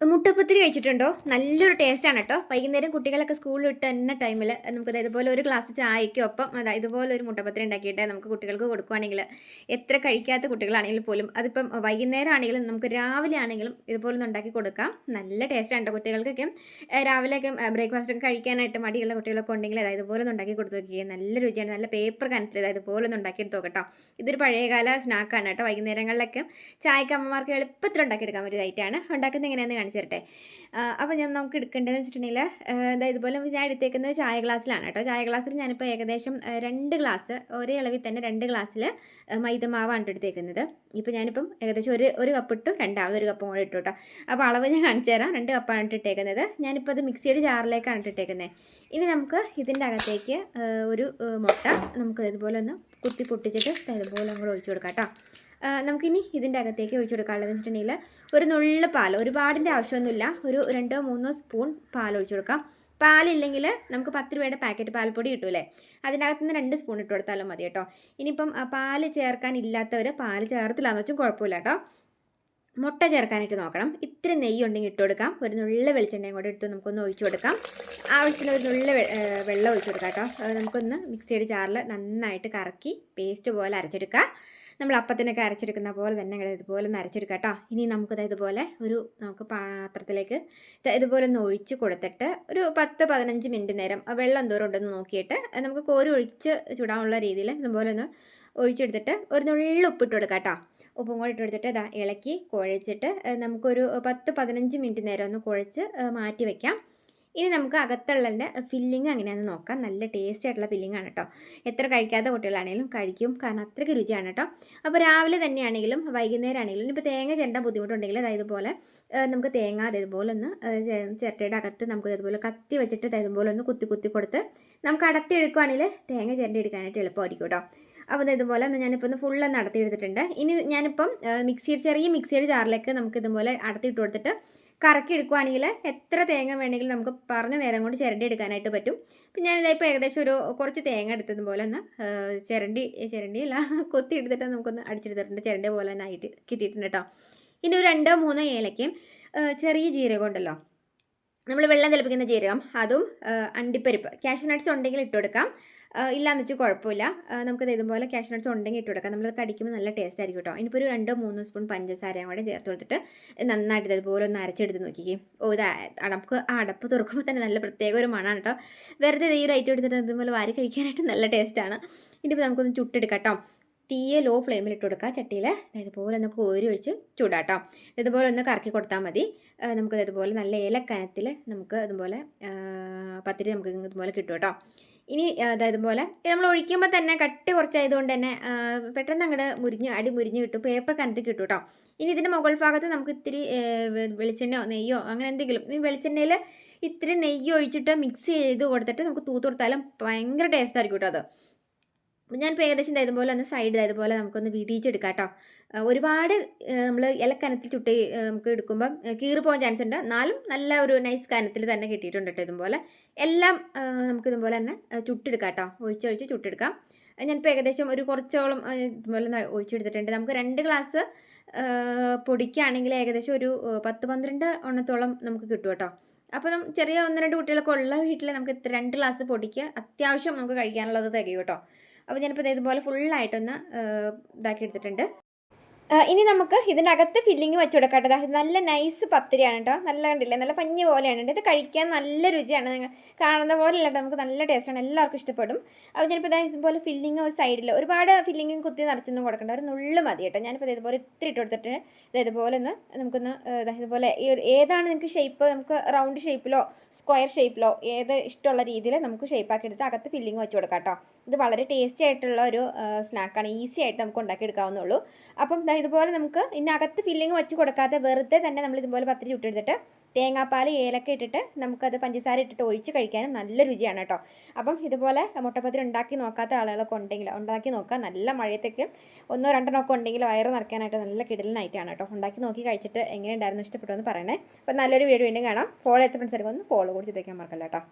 മുട്ടപ്പത്തിരി കഴിച്ചിട്ടുണ്ടോ? നല്ലൊരു ടേസ്റ്റാണ് കേട്ടോ. വൈകുന്നേരം കുട്ടികളൊക്കെ സ്കൂളിൽ വിട്ട് തന്നെ ടൈമിൽ നമുക്ക് ഇതുപോലെ ഒരു ഗ്ലാസ് ചായയ്ക്കും ഒപ്പം അതാ ഇതുപോലെ ഒരു മുട്ടപ്പത്തിരി ഉണ്ടാക്കിയിട്ട് നമുക്ക് കുട്ടികൾക്ക് കൊടുക്കുകയാണെങ്കിൽ എത്ര കഴിക്കാത്ത കുട്ടികളാണെങ്കിലും പോലും അതിപ്പം വൈകുന്നേരം ആണെങ്കിലും നമുക്ക് രാവിലെ ആണെങ്കിലും ഇതുപോലെ ഉണ്ടാക്കി കൊടുക്കാം. നല്ല ടേസ്റ്റാണ് കേട്ടോ കുട്ടികൾക്കൊക്കെ. രാവിലെയൊക്കെ ബ്രേക്ക്ഫാസ്റ്റ് ഒക്കെ കഴിക്കാനായിട്ട് മടിയുള്ള കുട്ടികളൊക്കെ ഉണ്ടെങ്കിൽ അതായത് ഇതുപോലെ ഉണ്ടാക്കി കൊടുത്ത് നോക്കിയേ നല്ല രുചിയാണ്. നല്ല പേപ്പർ കനത്തിൽ അതായത് ഉണ്ടാക്കി ഉണ്ടാക്കിയെടുത്ത് നോക്കട്ടോ ഇതൊരു പഴയകാല സ്നാക്കാണ് കേട്ടോ വൈകുന്നേരങ്ങളിലൊക്കെ. ചായക്ക് അമ്മമാർക്ക് എളുപ്പത്തിൽ ഉണ്ടാക്കിയെടുക്കാൻ പറ്റിയ ഐറ്റമാണ് ഉണ്ടാക്കുന്നത് എങ്ങനെയാണെന്ന് കാണിച്ചു തരട്ടെ അപ്പോൾ ഞാൻ നമുക്ക് എടുക്കേണ്ടതെന്ന് വെച്ചിട്ടുണ്ടെങ്കിൽ അതായത് ഇതുപോലെ ഞാൻ എടുത്തേക്കുന്നത് ചായ ഗ്ലാസ്സിലാണ് കേട്ടോ. ചായ ഗ്ലാസ്സിൽ ഞാനിപ്പോൾ ഏകദേശം രണ്ട് ഗ്ലാസ് ഒരേ അളവിൽ തന്നെ രണ്ട് ഗ്ലാസ്സിൽ മൈദമാവാണ് എടുത്തേക്കുന്നത്. ഇപ്പോൾ ഞാനിപ്പം ഏകദേശം ഒരു ഒരു കപ്പ് ഇട്ടു രണ്ടാമത് ഒരു കപ്പും കൂടെ ഇട്ടു കേട്ടോ. അപ്പോൾ അളവ് ഞാൻ കാണിച്ചു തരാം. രണ്ട് കപ്പാണ് ഇട്ടിട്ടേക്കുന്നത്. ഞാനിപ്പോൾ അത് മിക്സിയുടെ ജാറിലേക്കാണ് ഇട്ടിട്ടേക്കുന്നത്. ഇനി നമുക്ക് ഇതിന്റെ അകത്തേക്ക് ഒരു മുട്ട നമുക്ക് ഇതുപോലെ ഒന്ന് കുത്തി പൊട്ടിച്ചിട്ട് ഇതുപോലെ നമ്മൾ ഒഴിച്ചു കൊടുക്കാം കേട്ടോ. നമുക്കിനി ഇതിന്റെ അകത്തേക്ക് ഒഴിച്ചു കൊടുക്കാനുള്ളത് വെച്ചിട്ടുണ്ടെങ്കിൽ ഒരു നുള്ള പാൽ ഒരുപാടിന്റെ ആവശ്യമൊന്നുമില്ല. ഒരു രണ്ടോ മൂന്നോ സ്പൂൺ പാൽ ഒഴിച്ചു കൊടുക്കാം. പാലില്ലെങ്കിൽ നമുക്ക് പത്ത് രൂപയുടെ പാക്കറ്റ് പാൽപ്പൊടി കിട്ടൂലേ അതിന്റെ അകത്തുനിന്ന് രണ്ട് സ്പൂൺ ഇട്ട് കൊടുത്താലും മതി കേട്ടോ. ഇനിയിപ്പം പാൽ പാൽ ചേർക്കാൻ ഇല്ലാത്തവർ പാൽ ചേർത്തില്ലാന്ന് വെച്ചും കുഴപ്പമില്ല കേട്ടോ. മുട്ട ചേർക്കാനായിട്ട് നോക്കണം. ഇത്തിരി നെയ്യ് ഉണ്ടെങ്കിൽ ഇട്ട് കൊടുക്കാം. ഒരു നുള്ള വെളിച്ചെണ്ണയും കൂടെ എടുത്ത് നമുക്കൊന്ന് ഒഴിച്ചു കൊടുക്കാം. ആവശ്യത്തിന് ഒരു നുള്ള വെള്ളം ഒഴിച്ചു കൊടുക്കാം കേട്ടോ. നമുക്കൊന്ന് മിക്സിയുടെ ജാറിൽ നന്നായിട്ട് കറക്കി പേസ്റ്റ് പോലെ അരച്ചെടുക്കുക നമ്മൾ അപ്പത്തിനൊക്കെ അരച്ചെടുക്കുന്ന പോലെ തന്നെ ഇതുപോലെ ഒന്ന് അരച്ചെടുക്കാം ഇനി നമുക്കത് ഇതുപോലെ ഒരു നമുക്ക് പാത്രത്തിലേക്ക് ഇത് ഇതുപോലെ ഒന്ന് ഒഴിച്ച് കൊടുത്തിട്ട് ഒരു പത്ത് പതിനഞ്ച് മിനിറ്റ് നേരം വെള്ളം എന്തോരം ഉണ്ടെന്ന് നോക്കിയിട്ട് നമുക്ക് കോരി ഒഴിച്ച് ചൂടാനുള്ള രീതിയിൽ ഇതുപോലെ ഒന്ന് ഒഴിച്ചെടുത്തിട്ട് ഒരു നുള്ളി ഉപ്പിട്ട് കൊടുക്കാം കേട്ടോ. ഉപ്പും കൂടി ഇട്ട് കൊടുത്തിട്ട് ഇതാ ഇളക്കി കുഴച്ചിട്ട് നമുക്കൊരു പത്ത് പതിനഞ്ച് മിനിറ്റ് നേരം ഒന്ന് കുഴച്ച് മാറ്റി വെക്കാം. ഇനി നമുക്ക് അകത്തുള്ളതിന്റെ ഫില്ലിങ് എങ്ങനെയാണെന്ന് നോക്കാം. നല്ല ടേസ്റ്റ് ആയിട്ടുള്ള ഫില്ലിംഗ് ആണ് കേട്ടോ എത്ര കഴിക്കാത്ത കുട്ടികളാണെങ്കിലും കഴിക്കും. കാരണം അത്രയ്ക്ക് രുചിയാണ് കേട്ടോ അപ്പോൾ രാവിലെ തന്നെയാണെങ്കിലും വൈകുന്നേരം ആണെങ്കിലും ഇപ്പോൾ തേങ്ങ ചേരേണ്ട ബുദ്ധിമുട്ടുണ്ടെങ്കിൽ അതായത് ഇതുപോലെ നമുക്ക് തേങ്ങ അതേപോലെ ഒന്ന് ചിരട്ടയുടെ അകത്ത് നമുക്ക് ഇതുപോലെ കത്തി വെച്ചിട്ട് ഇതുപോലെ ഒന്ന് കുത്തി കുത്തി കൊടുത്ത് നമുക്ക് അടത്തി എടുക്കുകയാണെങ്കിൽ തേങ്ങ ചിരണ്ടി എടുക്കാനായിട്ട് എളുപ്പമായിരിക്കും കേട്ടോ അപ്പോൾ ഇതുപോലെ ഒന്ന് ഞാനിപ്പോൾ ഒന്ന് ഫുള്ള് ഒന്ന് അടത്തി എടുത്തിട്ടുണ്ട്. ഇനി ഞാനിപ്പം മിക്സിയുടെ ചെറിയ മിക്സിയുടെ ജാറിലേക്ക് നമുക്ക് ഇതുപോലെ അടത്തി ഇട്ട് കൊടുത്തിട്ട് കറക്കി എടുക്കുവാണെങ്കിൽ എത്ര തേങ്ങ വേണമെങ്കിലും നമുക്ക് പറഞ്ഞ നേരം കൊണ്ട് ചിരണ്ടി എടുക്കാനായിട്ട് പറ്റും. അപ്പം ഞാനിതിപ്പോൾ ഏകദേശം ഒരു കുറച്ച് തേങ്ങ എടുത്തത് പോലെ ഒന്ന് ചിരണ്ടി ചിരണ്ടി അല്ല കൊത്തി എടുത്തിട്ട് നമുക്കൊന്ന് അടിച്ചെടുത്തിട്ടുണ്ട്. ചിരണ്ടി പോലെ തന്നെ ആയിട്ട് കിട്ടിയിട്ടുണ്ട് കേട്ടോ. ഇനി ഒരു രണ്ടോ മൂന്നോ ഏലക്കയും ചെറിയ ജീരകം ഉണ്ടല്ലോ. നമ്മൾ വെള്ളം തിളപ്പിക്കുന്ന ജീരകം അതും അണ്ടിപ്പരിപ്പ്. കാഷ്യൂ നട്ട്സ് ഉണ്ടെങ്കിൽ ഇട്ട് കൊടുക്കാം. ആ, ഇല്ലാന്ന് വെച്ചാൽ കുഴപ്പമില്ല. നമുക്ക് നമുക്കത് ഇതുപോലെ ക്യാഷ് നട്ട്സ് ഉണ്ടെങ്കിൽ ഇട്ട് കൊടുക്കാം നമ്മളത് കടിക്കുമ്പോൾ നല്ല ടേസ്റ്റ് ആയിരിക്കും കേട്ടോ ഇനിയിപ്പോൾ ഒരു രണ്ടോ മൂന്നോ സ്പൂൺ പഞ്ചസാരയും കൂടെ ചേർത്ത് കൊടുത്തിട്ട് നന്നായിട്ട് ഇതുപോലെ ഒന്ന് അരച്ചെടുത്ത് നോക്കിക്കേ. ഓ ഇത് അടപ്പ് ആ അടപ്പ് തുറക്കുമ്പോൾ തന്നെ നല്ല പ്രത്യേക ഒരു മണമാണ് കേട്ടോ വെറുതെ ഈ ഒരു ഐറ്റം എടുത്തിട്ട് ഇതുപോലെ വാരി കഴിക്കാനായിട്ട് നല്ല ടേസ്റ്റാണ് ഇനിയിപ്പോൾ നമുക്കൊന്ന് ചുട്ടെടുക്കാം കേട്ടോ തീയെ ലോ ഫ്ലെയിമിൽ ഇട്ട് കൊടുക്കുക ചട്ടിയിൽ ഇതുപോലെ ഒന്ന് കോരി ഒഴിച്ച് ചൂടാട്ടോ ഇതുപോലെ ഒന്ന് കറക്കി കൊടുത്താൽ മതി. നമുക്ക് ഇതുപോലെ നല്ല ഏലക്കനത്തിൽ നമുക്ക് ഇതുപോലെ പത്തിരി നമുക്ക് ഇതുപോലെ കിട്ടും കേട്ടോ ഇനി അതായത് പോലെ നമ്മൾ ഒഴിക്കുമ്പോൾ തന്നെ കട്ടി കുറച്ചായതുകൊണ്ട് തന്നെ പെട്ടെന്ന് അങ്ങോട്ട് മുരിഞ്ഞ് അടി മുരിഞ്ഞ് കിട്ടും. പേപ്പർ കനത്തി കിട്ടും കേട്ടോ ഇനി ഇതിന്റെ മുകൾ ഭാഗത്ത് നമുക്ക് ഇത്തിരി വെളിച്ചെണ്ണയോ നെയ്യോ അങ്ങനെ എന്തെങ്കിലും ഈ വെളിച്ചെണ്ണയിൽ ഇത്തിരി നെയ്യ് ഒഴിച്ചിട്ട് മിക്സ് ചെയ്ത് കൊടുത്തിട്ട് നമുക്ക് തൂത്ത് കൊടുത്താലും ഭയങ്കര ടേസ്റ്റ് ആയിരിക്കും കേട്ടോ അത്. ഞാൻ ഞാനിപ്പോൾ ഏകദേശം ഇതായതുപോലെ ഒന്ന് സൈഡ് ഇതായതുപോലെ നമുക്കൊന്ന് വീടിയിച്ചെടുക്കാം കേട്ടോ ഒരുപാട് നമ്മൾ ഇലക്കനത്തിൽ ചുട്ട് നമുക്ക് എടുക്കുമ്പം കീറി പോകാൻ ചാൻസ് ഉണ്ട്. എന്നാലും നല്ല ഒരു നൈസ് കനത്തിൽ തന്നെ കിട്ടിയിട്ടുണ്ട് കേട്ടോ ഇതുപോലെ. എല്ലാം നമുക്ക് ഇതുപോലെ തന്നെ ചുട്ടെടുക്കാം കേട്ടോ ഒഴിച്ചൊഴിച്ച് ചുട്ടെടുക്കാം. ഞാനിപ്പോൾ ഏകദേശം ഒരു കുറച്ചോളം ഇതുപോലെ ഒഴിച്ചെടുത്തിട്ടുണ്ട്. നമുക്ക് രണ്ട് ഗ്ലാസ് പൊടിക്കാണെങ്കിൽ ഏകദേശം ഒരു പത്ത് പന്ത്രണ്ട് എണ്ണത്തോളം നമുക്ക് കിട്ടും കേട്ടോ. അപ്പോൾ ചെറിയ ഒന്ന് രണ്ട് കുട്ടികളൊക്കെ ഉള്ള വീട്ടിൽ നമുക്ക് രണ്ട് ഗ്ലാസ് പൊടിക്ക് അത്യാവശ്യം നമുക്ക് കഴിക്കാനുള്ളത് തികയും കേട്ടോ. അപ്പോൾ ഞാനിപ്പോൾ ഇതുപോലെ ഫുള്ളായിട്ടൊന്ന് ഇതാക്കി എടുത്തിട്ടുണ്ട്. ഇനി നമുക്ക് ഇതിനകത്ത് ഫില്ലിങ് വെച്ച് കൊടുക്കാം കേട്ടോ. ദാ നല്ല നൈസ് പത്തിരിയാണ് കേട്ടോ. നല്ല കണ്ടില്ലേ? നല്ല പഞ്ഞ് പോലെയാണ്. ഇത്. കഴിക്കാൻ നല്ല രുചിയാണ്. നിങ്ങൾ കാണുന്ന പോലെ അല്ല നമുക്ക് നല്ല ടേസ്റ്റാണ് എല്ലാവർക്കും ഇഷ്ടപ്പെടും. അപ്പോൾ ഞാനിപ്പോൾ ഇതാ ഇതുപോലെ ഫില്ലിങ് ഒരു സൈഡിൽ ഒരുപാട് ഫില്ലിങ്ങും കുത്തി നിറച്ചൊന്നും കൊടുക്കണ്ട. ഒരു നുള്ളു മതി കേട്ടോ. ഞാനിപ്പോൾ ഇതേപോലെ ഇത്തിരി ഇട്ട് കൊടുത്തിട്ട് ഇതേപോലെ ഒന്ന് നമുക്കൊന്ന് ഇതുപോലെ ഈ ഒരു ഏതാണ് നിങ്ങൾക്ക് ഷേപ്പ് നമുക്ക് റൗണ്ട് ഷേപ്പിലോ സ്ക്വയർ ഷേപ്പിലോ ഏത് ഇഷ്ടമുള്ള രീതിയിൽ നമുക്ക് ഷേപ്പാക്കി എടുത്ത് അകത്ത് ഫില്ലിങ് വെച്ച് കൊടുക്കാം കേട്ടോ. ഇത് വളരെ ടേസ്റ്റി ആയിട്ടുള്ള ഒരു സ്നാക്കാണ് ഈസി ആയിട്ട് നമുക്ക് ഉണ്ടാക്കി എടുക്കാവുന്നുള്ളൂ അപ്പം ഇതുപോലെ നമുക്ക് ഇതിനകത്ത് ഫില്ലിങ് വെച്ച് കൊടുക്കാതെ വെറുതെ തന്നെ നമ്മൾ ഇതുപോലെ പത്തിരി ചുട്ടെടുത്തിട്ട് തേങ്ങാപ്പാൽ ഏലക്ക ഇട്ടിട്ട് നമുക്കത് പഞ്ചസാര ഇട്ടിട്ട് ഒഴിച്ച് കഴിക്കാനും നല്ല രുചിയാണ് കേട്ടോ. അപ്പം ഇതുപോലെ മുട്ടപ്പത്തിരി ഉണ്ടാക്കി നോക്കാത്ത ആളുകളൊക്കെ ഉണ്ടെങ്കിൽ ഉണ്ടാക്കി നോക്കുക. നല്ല മഴയത്തേക്ക് ഒന്നോ രണ്ടെണ്ണോ ഒക്കെ ഉണ്ടെങ്കിൽ വയറ് നിറയ്ക്കാനായിട്ട് നല്ല കിടലിനായിട്ടാണ് കേട്ടോ. ഉണ്ടാക്കി നോക്കി കഴിച്ചിട്ട് എങ്ങനെ ഉണ്ടായിരുന്നു ഇഷ്ടപ്പെട്ടു എന്ന് പറയണേ. അപ്പം നല്ലൊരു വീഡിയോ വീണ്ടും കാണാം. ഫോളോ എത്ര ഫ്രണ്ട്സ് ഒന്ന് ഫോളോ കൂടി ചെയ്തേക്കാൻ മറക്കല്ല കേട്ടോ.